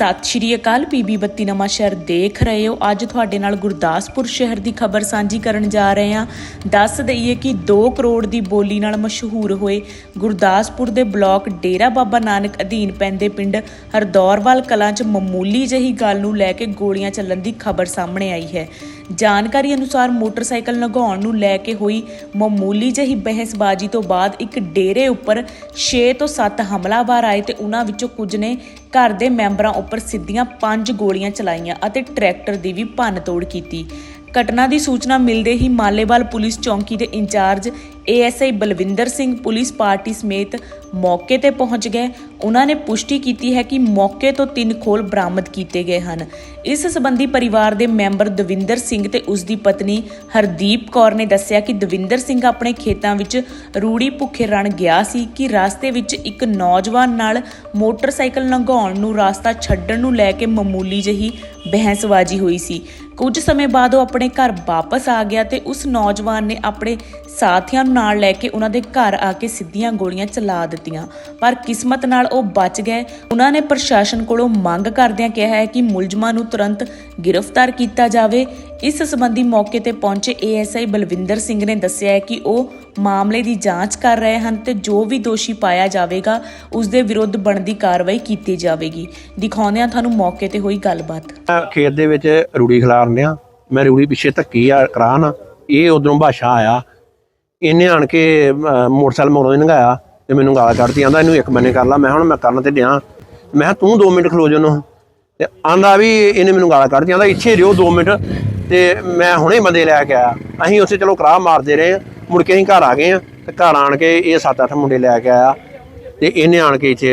ਸਤਿ ਸ਼੍ਰੀ ਅਕਾਲ ਪੀਬੀ ਬੱਤੀ ਨਵਾਂ ਸ਼ਹਿਰ ਦੇਖ ਰਹੇ ਹੋ। ਅੱਜ ਤੁਹਾਡੇ ਨਾਲ ਗੁਰਦਾਸਪੁਰ ਸ਼ਹਿਰ ਦੀ ਖਬਰ ਸਾਂਝੀ ਕਰਨ ਜਾ ਰਹੇ ਹਾਂ। ਦੱਸ ਦਈਏ ਕਿ 2 ਕਰੋੜ ਦੀ ਬੋਲੀ ਨਾਲ ਮਸ਼ਹੂਰ ਹੋਏ ਗੁਰਦਾਸਪੁਰ ਦੇ ਬਲਾਕ ਡੇਰਾ ਬਾਬਾ ਨਾਨਕ ਅਧੀਨ ਪੈਂਦੇ ਪਿੰਡ ਹਰਦੌਰਵਾਲ ਕਲਾਂ 'ਚ ਮਾਮੂਲੀ ਜਿਹੀ ਗੱਲ ਨੂੰ ਲੈ ਕੇ ਗੋਲੀਆਂ ਚੱਲਣ ਦੀ ਖਬਰ ਸਾਹਮਣੇ ਆਈ ਹੈ। ਜਾਣਕਾਰੀ ਅਨੁਸਾਰ ਮੋਟਰਸਾਈਕਲ ਲਗਾਉਣ ਨੂੰ ਲੈ ਕੇ ਹੋਈ ਮਾਮੂਲੀ ਜਿਹੀ ਬਹਿਸਬਾਜ਼ੀ ਤੋਂ ਬਾਅਦ ਇੱਕ ਡੇਰੇ ਉੱਪਰ 6 ਤੋਂ 7 ਹਮਲਾਵਰ ਆਏ ਤੇ ਉਹਨਾਂ ਵਿੱਚੋਂ ਕੁਝ ਨੇ ਘਰ ਦੇ ਮੈਂਬਰਾਂ ਉੱਪਰ ਸਿੱਧੀਆਂ 5 ਗੋਲੀਆਂ ਚਲਾਈਆਂ ਅਤੇ ਟਰੈਕਟਰ ਦੀ ਵੀ ਭੰਨਤੋੜ ਕੀਤੀ। ਘਟਨਾ ਦੀ ਸੂਚਨਾ ਮਿਲਦੇ ਹੀ ਮਾਲੇਵਾਲ ਪੁਲਿਸ ਚੌਂਕੀ ਦੇ incharge ASI Balwinder Singh police party ਸਮੇਤ ਮੌਕੇ ਤੇ ਪਹੁੰਚ ਗਏ। ਉਹਨਾਂ ਨੇ ਪੁਸ਼ਟੀ ਕੀਤੀ ਹੈ ਕਿ ਮੌਕੇ ਤੋਂ ਤਿੰਨ ਖੋਲ ਬਰਾਮਦ ਕੀਤੇ ਗਏ ਹਨ। ਇਸ ਸੰਬੰਧੀ ਪਰਿਵਾਰ ਦੇ ਮੈਂਬਰ ਦਵਿੰਦਰ ਸਿੰਘ ਤੇ ਉਸ ਦੀ ਪਤਨੀ ਹਰਦੀਪ ਕੌਰ ਨੇ ਦੱਸਿਆ ਕਿ ਦਵਿੰਦਰ ਸਿੰਘ ਆਪਣੇ ਖੇਤਾਂ ਵਿੱਚ ਰੂੜੀ ਭੁੱਖੇ ਰਣ ਗਿਆ ਸੀ ਕਿ ਰਸਤੇ ਵਿੱਚ ਇੱਕ ਨੌਜਵਾਨ ਨਾਲ ਮੋਟਰਸਾਈਕਲ ਲੰਘਾਉਣ ਨੂੰ ਰਾਸਤਾ ਛੱਡਣ ਨੂੰ ਲੈ ਕੇ ਮਾਮੂਲੀ ਜਿਹੀ ਬਹਿਸਬਾਜ਼ੀ ਹੋਈ ਸੀ। ਕੁਝ ਸਮੇਂ ਬਾਅਦ ਉਹ ਆਪਣੇ ਘਰ ਵਾਪਸ ਆ ਗਿਆ ਤੇ ਉਸ ਨੌਜਵਾਨ ਨੇ ਆਪਣੇ ਸਾਥੀਆਂ ਨੂੰ ਨਾਲ ਲੈ ਕੇ ਉਹਨਾਂ ਦੇ ਘਰ ਆ ਕੇ ਸਿੱਧੀਆਂ ਗੋਲੀਆਂ ਚਲਾ ਦਿੱਤੀਆਂ। ਪਰ ਕਿਸਮਤ ਨਾਲ ਉਹ ਬਚ ਗਏ। ਉਹਨਾਂ ਨੇ ਪ੍ਰਸ਼ਾਸਨ ਕੋਲੋਂ ਮੰਗ ਕਰਦਿਆਂ ਕਿਹਾ ਹੈ ਕਿ ਮੁਲਜ਼ਮਾਂ ਨੂੰ ਤੁਰੰਤ ਗ੍ਰਿਫਤਾਰ ਕੀਤਾ ਜਾਵੇ। ਇਸ ਸੰਬੰਧੀ ਮੌਕੇ ਤੇ ਪਹੁੰਚੇ ਏਐਸਆਈ ਬਲਵਿੰਦਰ ਸਿੰਘ ਨੇ ਦੱਸਿਆ ਹੈ ਕਿ ਉਹ ਮਾਮਲੇ ਦੀ ਜਾਂਚ ਕਰ ਰਹੇ ਹਨ ਤੇ ਜੋ ਵੀ ਦੋਸ਼ੀ ਪਾਇਆ ਜਾਵੇਗਾ, ਉਸ ਦੇ ਵਿਰੁੱਧ ਬਣਦੀ ਕਾਰਵਾਈ ਕੀਤੀ ਜਾਵੇਗੀ। ਦਿਖਾਉਂਦੇ ਹਾਂ ਤੁਹਾਨੂੰ ਮੌਕੇ ਤੇ ਹੋਈ ਗੱਲਬਾਤ। ਖੇਤ ਦੇ ਵਿੱਚ ਰੂੜੀ ਖਿਲਾਰਨ ਆ। ਮੈਂ ਰੂੜੀ ਪਿੱਛੇ ਧੱਕੀ ਆ, ਕਰਾਨ ਇਹ ਉਧਰੋਂ ਭਾਸ਼ਾ ਆਇਆ। ਇਹਨੇ ਆਣ ਕੇ ਮੋਟਰਸਾਈਕਲ ਮੋੜੋਂ ਨੰਗਾਇਆ ਤੇ ਮੈਨੂੰ ਗਾਲਾਂ ਕੱਢਦੀ ਆਂਦਾ ਇਹਨੂੰ ਇੱਕ ਬੰਨੇ ਕਰ ਲਾ, ਮੈਂ ਹੁਣ ਮੈਂ ਕਰਨ ਤੇ ਡਿਆ। ਮੈਂ ਕਿਹਾ, ਤੂੰ 2 ਮਿੰਟ ਖਲੋ ਜਾ ਨੂੰ ਤੇ ਆਂਦਾ ਵੀ ਇਹਨੇ ਮੈਨੂੰ ਗਾਲਾਂ ਕੱਢਦੀ ਆਂਦਾ ਇੱਥੇ ਰਿਓ 2 ਮਿੰਟ ਤੇ ਮੈਂ ਹੁਣੇ ਬੰਦੇ ਲੈ ਕੇ ਆਇਆ। ਅਸੀਂ ਉਸੇ ਚਲੋ ਕਰਾਹ ਮਾਰਦੇ ਰਹੇ। ਆ ਮੁੜ ਕੇ ਅਸੀਂ ਘਰ ਆ ਗਏ ਆ ਤੇ ਘਰ ਆਣ ਕੇ ਇਹ 7-8 ਮੁੰਡੇ ਲੈ ਕੇ ਆਇਆ। ਤੇ ਇਹਨੇ ਆਣ ਕੇ ਇੱਥੇ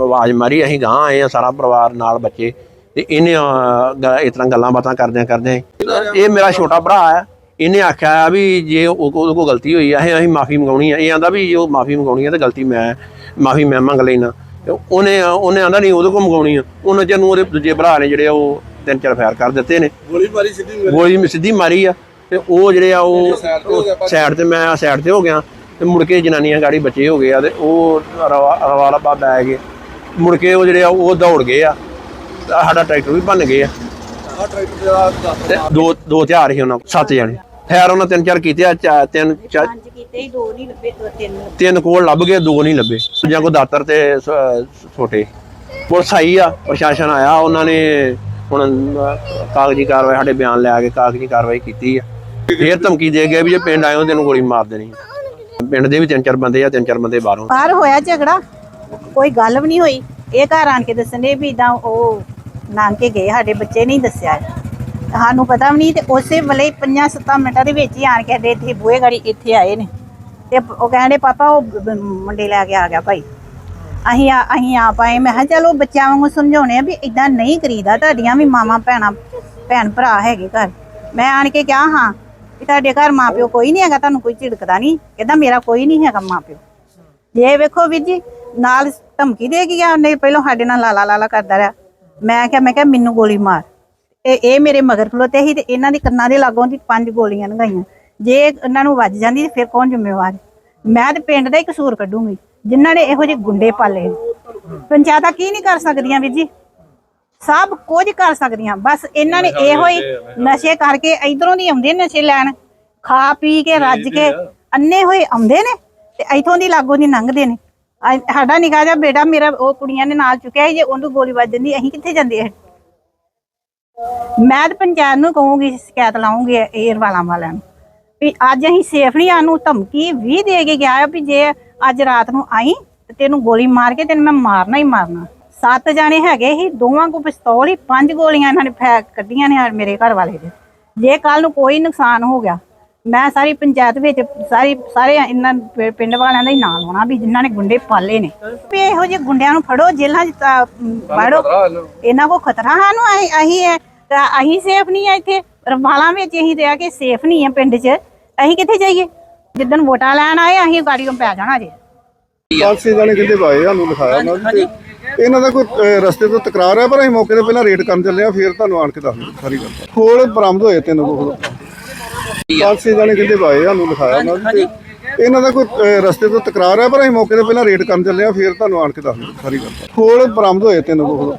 ਆਵਾਜ਼ ਮਾਰੀ। ਅਸੀਂ ਗਾਂ ਆਏ ਆ ਸਾਰਾ ਪਰਿਵਾਰ, ਨਾਲ ਬੱਚੇ। ਤੇ ਇਹਨੇ ਇਸ ਤਰ੍ਹਾਂ ਗੱਲਾਂ ਬਾਤਾਂ ਕਰਦਿਆਂ ਕਰਦਿਆਂ ਇਹ ਮੇਰਾ ਛੋਟਾ ਭਰਾ ਆ ਇਹਨੇ ਆਖਿਆ ਵੀ ਜੇ ਉਹ- ਉਹਦੇ ਕੋਲ ਗਲਤੀ ਹੋਈ ਆ ਅਸੀਂ ਅਸੀਂ ਮਾਫੀ ਮੰਗਾਉਣੀ ਆ। ਇਹ ਆਂਦਾ ਵੀ ਜੋ ਮਾਫੀ ਮੰਗਾਉਣੀ ਆ ਤੇ ਗਲਤੀ ਮੈਂ ਮਾਫੀ ਮੈਂ ਮੰਗ ਲੈਣਾ। ਉਹਨੇ ਉਹਨੇ ਆਂਦਾ ਨਹੀਂ ਉਹਦੇ ਕੋਲ ਮੰਗਾਉਣੀ ਆ। ਉਹਨਾਂ ਚਿਰ ਨੂੰ ਉਹਦੇ ਦੂਜੇ ਭਰਾ ਨੇ ਜਿਹੜੇ ਉਹ ਤਿੰਨ ਚਾਰ ਫਾਇਰ ਕਰ ਦਿੱਤੇ ਨੇ। ਗੋਲੀ ਮਾਰੀ ਸਿੱਧੀ ਮੇਰੇ। ਗੋਲੀ ਸਿੱਧੀ ਮਾਰੀ ਆ। ਤੇ ਉਹ ਜਿਹੜੇ ਆ ਉਹ ਸਾਈਡ ਤੇ ਮੈਂ ਸਾਈਡ ਤੇ ਹੋ ਗਿਆ। ਤੇ ਮੁੜ ਕੇ ਜਨਾਨੀਆਂ ਗਾੜੀ ਬੱਚੇ ਹੋ ਗਏ ਆ ਤੇ ਉਹ ਰਵਾਲਾ ਪਾ ਬੈ ਗਏ। ਮੁੜ ਕੇ ਉਹ ਜਿਹੜੇ ਆ ਉਹ ਦੌੜ ਗਏ ਆ। ਸਾਡਾ ਟਰੈਕਟਰ ਵੀ ਭੰਨ ਗਏ ਆ। ਆ ਟਰੈਕਟਰ ਦਾ ਦੱਸ ਤੇ ਦੋ ਦੋ ਹਥਿਆਰ ਸੀ ਉਹਨਾਂ ਕੋਲ, ਸੱਤ ਜਣੇ। ਖੈਰ ਉਹਨਾਂ ਤਿੰਨ ਚਾਰ ਕੀਤੇ ਆ ਚਾ- ਤਿੰਨ ਚਾ- ਪੰਜ ਕੀਤੇ ਹੀ ਦੋ ਨਹੀਂ ਲੱਭੇ ਦੋ ਤਿੰਨ। ਲੱਭੇ। ਤਿੰਨ ਕੋਲ ਲੱਭ ਗਏ ਦੋ ਨਹੀਂ ਲੱਭੇ। ਜਾਂ ਕੋ ਦਾਤਰ ਤੇ ਸ- ਛੋਟੇ। ਪੁਲਿਸ ਆਈ ਆ ਪ੍ਰਸ਼ਾਸਨ ਆਇਆ ਉਹਨਾਂ ਨੇ ਹੁਣ ਅਹ, ਕਾਗਜ਼ੀ ਕਾਰਵਾਈ ਸਾਡੇ ਬਿਆਨ ਲੈ ਕੇ ਕਾਗਜ਼ੀ ਕਾਰਵਾਈ ਕੀਤੀ ਆ। ਫੇਰ ਧਮਕੀ ਦੇ ਗਏ ਵੀ ਜੇ ਪਿੰਡ ਆਇਓ ਤੈਨੂੰ ਗੋਲੀ ਮਾਰ ਦੇਣੀ। ਪਿੰਡ ਦੇ ਵੀ ਤਿੰਨ ਚਾਰ ਬੰਦੇ ਆ ਤਿੰਨ ਚਾਰ ਬੰਦੇ ਬਾਹਰੋਂ। ਬਾਹਰ ਹੋਇਆ ਝਗੜਾ ਕੋਈ ਗੱਲ ਵੀ ਨਹੀਂ ਹੋਈ। ਇਹ ਘਰ ਆਣ ਕੇ ਦੱਸਣੇ ਵੀ ਇਦਾਂ ਉਹ ਲੰਘ ਕੇ ਗਏ, ਸਾਡੇ ਬੱਚੇ ਨਹੀਂ ਦੱਸਿਆ। ਸਾਨੂੰ ਪਤਾ ਵੀ ਨਹੀਂ ਤੇ ਉਸੇ ਵੇਲੇ 5-7 ਮਿੰਟਾਂ ਦੇ ਵਿੱਚ ਹੀ ਆਣ ਕੇ ਸਾਡੇ ਇੱਥੇ ਬੂਹੇ ਗਾੜੀ ਇੱਥੇ ਆਏ ਨੇ। ਤੇ ਉਹ ਕਹਿੰਦੇ, ਪਾਪਾ, ਉਹ ਮੁੰਡੇ ਲੈ ਕੇ ਆ ਗਿਆ ਭਾਈ। ਅਸੀਂ ਆ ਅਸੀਂ ਆ ਪਾਏ ਮੈਂ ਕਿਹਾ, ਚਲੋ, ਬੱਚਿਆਂ ਵਾਂਗੂ ਸਮਝਾਉਣੇ ਆ ਵੀ ਇਦਾਂ ਨਹੀਂ ਕਰੀਦਾ। ਤੁਹਾਡੀਆਂ ਵੀ ਮਾਵਾਂ, ਭੈਣਾਂ, ਭੈਣ ਭਰਾ ਹੈਗੇ ਘਰ। ਮੈਂ ਆਣ ਕੇ ਕਿਹਾ, ਹਾਂ ਕਿ ਤੁਹਾਡੇ ਘਰ ਮਾਪਿਓ ਕੋਈ ਨਹੀਂ ਹੈਗਾ, ਤੁਹਾਨੂੰ ਕੋਈ ਝਿੜਕਦਾ ਨਹੀਂ। ਕਹਿੰਦਾ, ਮੇਰਾ ਕੋਈ ਨਹੀਂ ਹੈਗਾ ਮਾਪਿਓ। ਜੇ ਵੇਖੋ ਵੀਰ ਜੀ, ਨਾਲ ਧਮਕੀ ਦੇ ਗਿਆ, ਉਹਨੇ ਪਹਿਲਾਂ ਸਾਡੇ ਨਾਲ ਲਾਲਾ ਲਾਲਾ ਕਰਦਾ ਰਿਹਾ। ਮੈਂ ਕਿਹਾ ਮੈਂ ਕਿਹਾ ਮੈਨੂੰ ਗੋਲੀ ਮਾਰ। ਇਹ ਇਹ ਮੇਰੇ ਮਗਰ ਖਲੋਤੇ ਸੀ ਤੇ ਇਹਨਾਂ ਦੀ ਕੰਨਾਂ ਦੇ ਲਾਗੋਂ ਦੀ ਪੰਜ ਗੋਲੀਆਂ ਲੰਘਾਈਆਂ। ਜੇ ਇਹਨਾਂ ਨੂੰ ਵੱਜ ਜਾਂਦੀ ਤੇ ਫਿਰ ਕੌਣ ਜ਼ਿੰਮੇਵਾਰ ਮੈਂ ਤੇ ਪਿੰਡ ਦਾ ਹੀ ਕਸੂਰ ਕੱਢੂੰਗੀ। ਜਿਨ੍ਹਾਂ ਨੇ ਇਹੋ ਜਿਹੇ ਗੁੰਡੇ ਪਾਲੇ। ਪੰਚਾਇਤਾਂ ਕੀ ਨਹੀਂ ਕਰ ਸਕਦੀਆਂ ਵੀਰ ਜੀ? ਸਭ ਕੁਝ ਕਰ ਸਕਦੀਆਂ। ਬਸ ਇਹਨਾਂ ਨੇ ਇਹੋ ਹੀ ਨਸ਼ੇ ਕਰਕੇ ਇਧਰੋਂ ਦੀ ਆਉਂਦੇ ਨਸ਼ੇ ਲੈਣ। ਖਾ ਪੀ ਕੇ ਰੱਜ ਕੇ ਅੰਨੇ ਹੋਏ ਆਉਂਦੇ ਨੇ ਤੇ ਇਥੋਂ ਦੀ ਲਾਗੋਂ ਦੀ ਲੰਘਦੇ ਨੇ। ਅੱਜ ਸਾਡਾ ਨਿਕਾ ਜਿਹਾ ਬੇਟਾ ਮੇਰਾ, ਉਹ ਕੁੜੀਆਂ ਨੇ ਨਾਲ ਚੁੱਕਿਆ ਸੀ, ਜੇ ਉਹਨੂੰ ਗੋਲੀ ਵੱਜ ਜਾਂਦੀ, ਅਸੀਂ ਕਿੱਥੇ ਜਾਂਦੇ ਆ? ਮੈਂ ਤਾਂ ਪੰਚਾਇਤ ਨੂੰ ਕਹੂੰਗੀ, ਸ਼ਿਕਾਇਤ ਲਾਉਂਗੀ ਏਅਰ ਵਾਲਾਂ ਵਾਲਿਆਂ ਨੂੰ, ਵੀ ਅੱਜ ਅਸੀਂ ਸੇਫ ਨਹੀਂ ਆਨੂੰ ਧਮਕੀ ਵੀ ਦੇ ਕੇ ਗਿਆ ਆ, ਵੀ ਜੇ ਅੱਜ ਰਾਤ ਨੂੰ ਆਈ, ਤੇ ਤੈਨੂੰ ਗੋਲੀ ਮਾਰ ਕੇ ਤੈਨੂੰ ਮੈਂ ਮਾਰਨਾ ਹੀ ਮਾਰਨਾ। ਸੱਤ ਜਾਣੇ ਹੈਗੇ ਸੀ, ਦੋਵਾਂ ਕੋ ਪਿਸਤੌਲ ਹੀ ਪੰਜ ਗੋਲੀਆਂ ਇਹਨਾਂ ਨੇ ਫੈਕ ਕੱਢੀਆਂ ਨੇ ਮੇਰੇ ਘਰ ਵਾਲੇ ਦੇ। ਜੇ ਕੱਲ ਨੂੰ ਕੋਈ ਨੁਕਸਾਨ ਹੋ ਗਿਆ ਮੈਂ ਸਾਰੀ ਪੰਚਾਇਤ ਵਿੱਚ ਸਾਰੀ ਸਾਰੇ ਇਹਨਾਂ ਪਿ- ਪਿੰਡ ਵਾਲਿਆਂ ਦਾ ਹੀ ਨਾਂ ਲਾਉਣਾ ਵੀ ਜਿਨ੍ਹਾਂ ਨੇ ਗੁੰਡੇ ਪਾਲੇ ਨੇ। ਵੀ ਇਹੋ ਜਿਹੇ ਗੁੰਡਿਆਂ ਨੂੰ ਫੜੋ ਜੇਲ੍ਹਾਂ 'ਚ ਵਾੜੋ। ਇਹਨਾਂ ਕੋ ਖਤਰਾ ਸਾਨੂੰ ਅਸੀਂ ਅਸੀਂ ਹੈ। ਤਾਂ ਅਸੀਂ ਸੇਫ ਨਹੀਂ ਆ ਇੱਥੇ। ਰਵਾਲਾਂ ਵਿੱਚ ਅਸੀਂ ਰਹਿ ਕੇ ਸੇਫ ਨਹੀਂ ਆ ਪਿੰਡ 'ਚ। ਅਸੀਂ ਕਿੱਥੇ ਜਾਈਏ? ਜਿੱਦਣ ਵੋਟਾਂ ਲੈਣ ਆਏ ਅਸੀਂ ਗਾੜੀਆਂ ਪੈ ਜਾਣਾ ਜੇ। ਪਾਸੇ ਜਾਣੇ ਕਹਿੰਦੇ ਭਾਏ ਸਾਨੂੰ ਲਿਖਾਇਆ ਉਹਨਾਂ ਨੇ ਇਹਨਾਂ ਦਾ ਕੋਈ ਅਹ, ਰਸਤੇ ਤੋਂ ਤਕਰਾਰ ਹੈ ਪਰ ਅਸੀਂ ਮੌਕੇ ਤੇ ਪਹਿਲਾਂ ਰੇਡ ਕਰਨ ਚੱਲੇ ਆ ਫਿਰ ਤੁਹਾਨੂੰ ਆਣ ਕੇ ਦੱਸ ਦਿੰਦੇ ਸਾਰੀ ਗੱਲ। ਖੋਲ ਬਰਾਮਦ ਹੋਏ ਤਿੰਨ ਕੋਲ ਪਾਸੇ ਜਾਣੇ ਕਹਿੰਦੇ ਭਾਏ ਸਾਨੂੰ ਲਿਖਾਇਆ ਉਹਨਾਂ ਨੇ। ਇਹਨਾਂ ਦਾ ਕੋਈ ਰਸਤੇ ਤੋਂ ਤਕਰਾਰ ਹੈ ਪਰ ਅਸੀਂ ਮੌਕੇ ਤੇ ਪਹਿਲਾਂ ਰੇਡ ਕਰਨ ਚੱਲੇ ਆ ਫਿਰ ਤੁਹਾਨੂੰ ਆਣ ਕੇ ਦੱਸ ਸਾਰੀ ਗੱਲ। ਖੋਲ ਬਰਾਮਦ ਹੋਏ ਤਿੰਨ ਕੋਲ